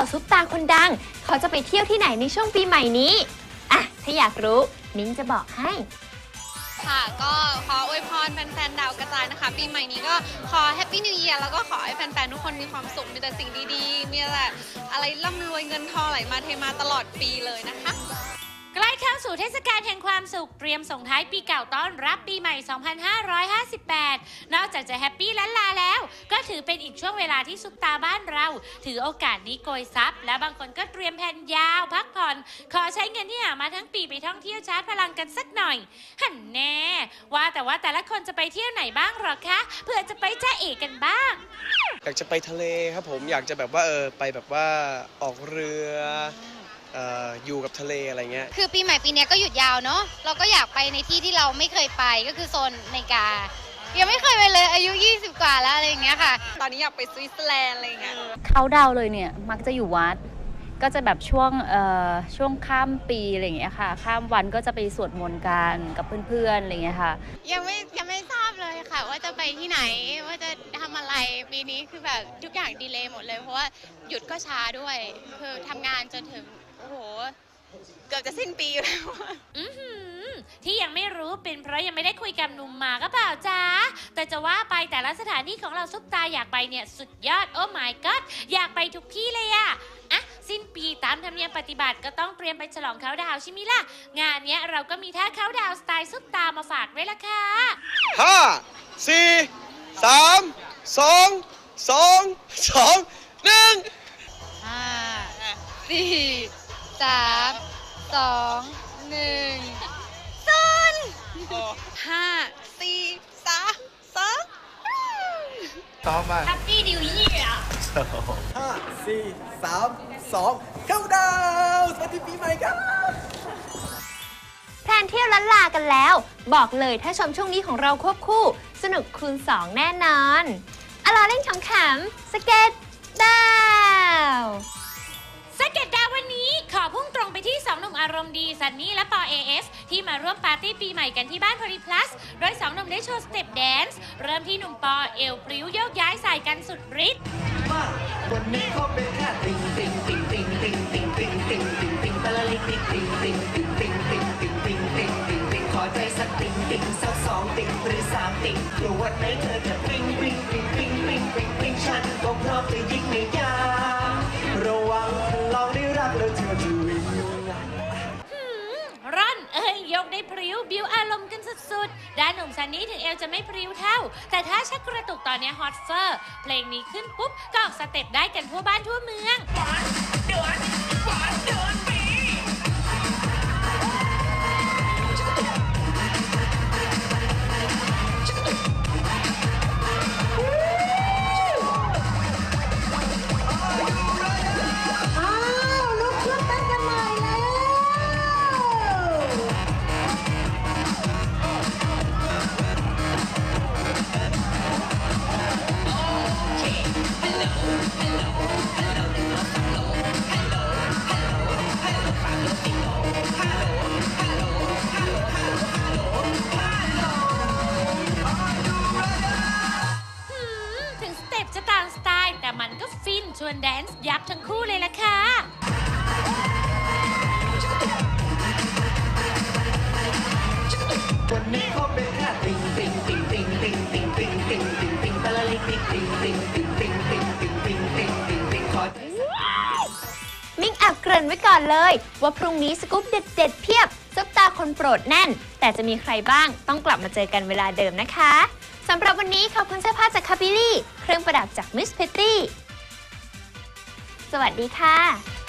ล่าซุปตาคนดัง เขาจะไปเที่ยวที่ไหนในช่วงปีใหม่นี้ อะ ถ้าอยากรู้ มิ้งจะบอกให้ ค่ะก็ขออวยพรแฟนๆดาวกระจายนะคะ ปีใหม่นี้ก็ขอแฮปปี้นิว e ย r แล้วก็ขอให้แฟนๆทุกคนมีความสุขมีแต่สิ่งดีๆ มีแต่อะไรร่ำรวยเงินทองไหลมาเทมาตลอดปีเลยนะคะ ใกล้เข้าสู่เทศกาลแห่งความสุขเตรียมส่งท้ายปีเก่าต้อนรับปีใหม่ 2558 นอกจากจะแฮปปี้ล้านลาแล้ว ก็ถือเป็นอีกช่วงเวลาที่ซุปตาบ้านเรา ถือโอกาสนี้โกยซับและบางคนก็เตรียมแผนยาวพักผ่อน ขอใช้เงินที่หามาทั้งปีไปท่องเที่ยวชาร์จพลังกันสักหน่อย หันแน่ ว่าแต่ว่าแต่ละคนจะไปเที่ยวไหนบ้างหรอคะเพื่อจะไปจ้าเอกกันบ้าง อยากจะไปทะเลครับผมอยากจะแบบว่าเออไปแบบว่าออกเรือเอ่ออยู่กับทะเลอะไรเงี้ย คือปีใหม่ปีเนี้ยก็หยุดยาวเนาะเราก็อยากไปในที่ที่เราไม่เคยไปก็คือโซนในกา ยังไม่เคยไปเลยอายุ 20 กว่าแล้วอะไรอย่างเงี้ยค่ะ ตอนนี้อยากไปสวิตเซอร์แลนด์อะไรอย่างเงี้ย เขาดาวน์เลยเนี่ย มักจะอยู่วัด ก็จะแบบช่วงเอ่อช่วงข้ามปีอะไรอย่างเงี้ยค่ะ ข้ามวันก็จะไปสวดมนต์กันกับเพื่อนๆอะไรอย่างเงี้ยค่ะ ยังไม่ยังไม่ทราบเลยค่ะ ว่าจะไปที่ไหนว่าจะทำอะไรปีนี้คือแบบทุกอย่างดีเลย์หมดเลย เพราะว่าหยุดก็ช้าด้วย คือทำงานจนถึง โอ้โห เกือบจะสิ้นปีอยู่แล้ว อือหือทีู่้เป็นเพราะยังไม่ได้คุยกับหนุ่มหมาก็เปล่าจ้าแต่จะว่าไปแต่ละสถานที่ของเราซุปตาอยากไปเนี่ยสุดยอดโอ้ my god อยากไปทุกที่เลยอะอะสิ้นปีตามธรรมเนียมปฏิบัติก็ต้องเตรียมไปฉลองเขาดาวใช่ไหมล่ะ งานเนี้ยเราก็มีท่าเขาดาวสไตล์ซุปตามาฝากไว้ละค่ะห้าสี่สามสองสองสองหนึ่งห้าสี่สามสองหนึ่ง ห้าสี่สามสองซ้อมมา Happy New Year ห้าสี่สามสองเข้าดาวน์สวัสดีปีใหม่ครับแพลนเที่ยวล้านลากันแล้ว บอกเลยถ้าชมช่วงนี้ของเราควบคู่ สนุกคูณ 2 แน่นอนอะลาเล่นขำๆสเก็ตดาว อารมณ์ดีซันนี่และปอ AF ที่มาร่วมปาร์ตี้ปีใหม่กันที่บ้านพอดีพลัส โดยสองหนุ่มได้โชว์สเต็ปแดนซ์เริ่มที่หนุ่มปอเอวพริ้วโยกย้ายใส่กันสุดฤทธิ์วันนี้เขาเป็นแค่ติงติงติงติงติงติงติงติงติงติงตะลิติงติงติงติงติงติงติงติงติงติงติงขอใจสักติงติงสักสองติงหรือสามติงกลัววันไหนเธอจะปริงปริงปริงปริง ยกได้พริ้วบิวอารมณ์กันสุดๆ ด้านหนุ่มซันนี่ถึงเอวจะไม่พริ้วเท่า แต่ถ้าชักกระตุกตอนเนี้ฮอตเฟอร์ เพลงนี้ขึ้นปุ๊บก็ออกสเต็ปได้กันทั่วบ้านทั่วเมืองหื แดนซ์ยับทั้งคู่เลยล่ะค่ะ วันนี้เขาเป็นแค่ติงติงติงติงติงติงติงติงติงติงตะละลิงติงติงติงติงติงติงติงติงติงติงติงขอใจมิ้งแอบเกริ่นไว้ก่อนเลย ว่าพรุ่งนี้สกู๊ปเด็ดๆเพียบซุปตาคนโปรดแน่น แต่จะมีใครบ้างต้องกลับมาเจอกันเวลาเดิมนะคะสำหรับวันนี้ขอบคุณเสื้อผ้าจากคาบิลี่ เครื่องประดับจากมิสเพตตี้ สวัสดีค่ะ